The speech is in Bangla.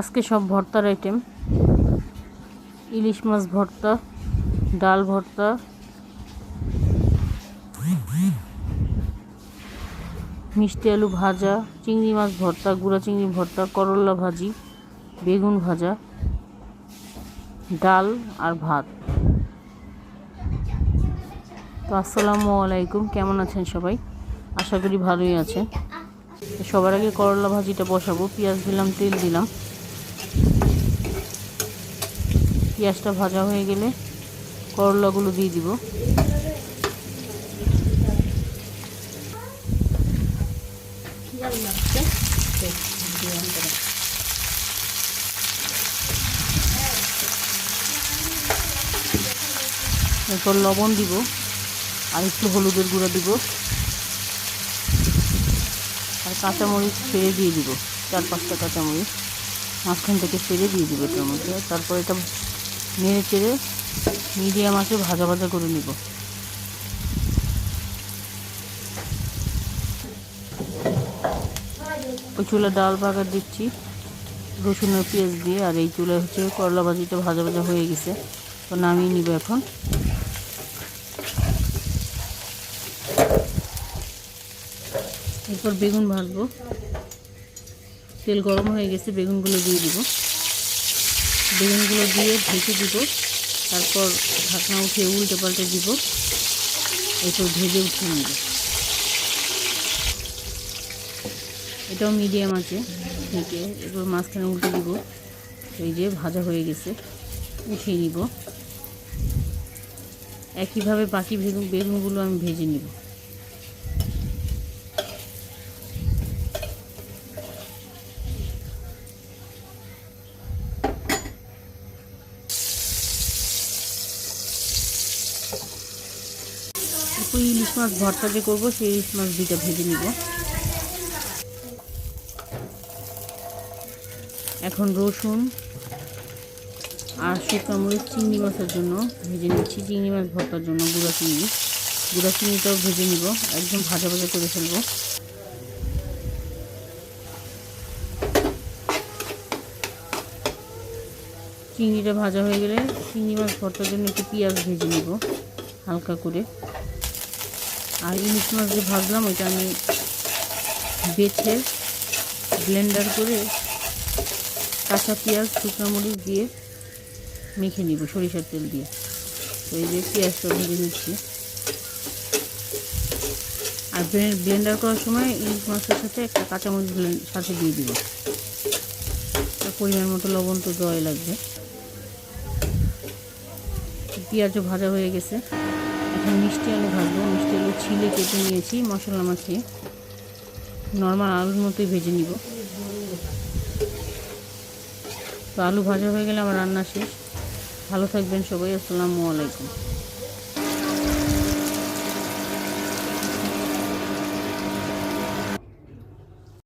আজকে সব ভর্তার আইটেম ইলিশ মাছ ভর্তা, ডাল ভর্তা। মিষ্টি আলু ভাজা, চিংড়ি মাছ ভর্তা, গুঁড়া চিংড়ি ভর্তা, করলা ভাজি, বেগুন ভাজা, ডাল আর ভাত। তো আসসালামু আলাইকুম, কেমন আছেন সবাই? আশা করি ভালোই আছেন। সবার আগে করলা ভাজিটা বসাবো। পেঁয়াজ দিলাম, তেল দিলাম। পেঁয়াজটা ভাজা হয়ে গেলে করলাগুলো দিয়ে দিব। এরপর লবণ দিব আর একটু হলুদের গুঁড়া দিব। আর কাঁচামরিচ ছেড়ে দিয়ে দিব, চার পাঁচটা কাঁচামরিচ। মাঝখান থেকে ছেড়ে দিয়ে দিব এটার মধ্যে। তারপর এটা নেড়ে চেড়ে মিডিয়াম আছে ভাজা ভাজা করে নিব। ওই চুলা ডাল বাগার দিচ্ছি, রসুন পেঁয়াজ দিয়ে, আর এই চুলা হচ্ছে করলা ভাজিটা ভাজা ভাজা হয়ে গেছে, তো নামিয়ে নিব এখন। এরপর বেগুন ভাজবো। তেল গরম হয়ে গেছে, বেগুনগুলো দিয়ে দিব। বেগুনগুলো দিয়ে ঢেকে দিব। তারপর ঢাকনা উঠিয়ে উল্টে পাল্টে দিব। এরপর ভেজে উঠিয়ে নিব। এটাও মিডিয়াম আছে। ঢেকে এরপর মাঝখানে উল্টে দিব। এই যে ভাজা হয়ে গেছে। উঠিয়ে নিব। একইভাবে বাকি বেগুন বেগুনগুলো আমি ভেজে নিব। এরপর ইলিশ মাছ ভর্তা যে করব, সেই ইলিশ মাছ দুইটা ভেজে নিব। এখন রসুন আর শুকনো মরিচ, চিংড়ি মাছের জন্য ভেজে নিচ্ছি। চিংড়ি মাছ ভর্তার জন্য গুঁড়া চিংড়ি। গুঁড়া চিংড়িটাও ভেজে নিব, একদম ভাজা ভাজা করে ফেলব। চিংড়িটা ভাজা হয়ে গেলে চিংড়ি মাছ ভর্তার জন্য একটু পেঁয়াজ ভেজে নিব, হালকা করে। আর ইলিশ মাছ যে ভাজলাম, ওইটা আমি বেছে ব্লেন্ডার করে কাঁচা পেঁয়াজ, শুকনো মরিচ দিয়ে মেখে নিব, সরিষার তেল দিয়ে। তো এই যে পেঁয়াজটা ভেজে নিচ্ছি। আর ব্লেন্ডার করার সময় ইলিশ মাছের সাথে একটা কাঁচামরিচ সাথে দিয়ে দিব। পরিমাণ মতো লবণ তো দেওয়াই লাগবে। পেঁয়াজও ভাজা হয়ে গেছে। এখন মিষ্টি আলু ভাজবো। মিষ্টি আলু ছিলে কেটে নিয়েছি, মশলা মাখিয়ে। নর্মাল আলুর মতোই ভেজে নিব। তো আলু ভাজা হয়ে গেলে আমার রান্না শেষ। ভালো থাকবেন সবাই, আসসালামু আলাইকুম।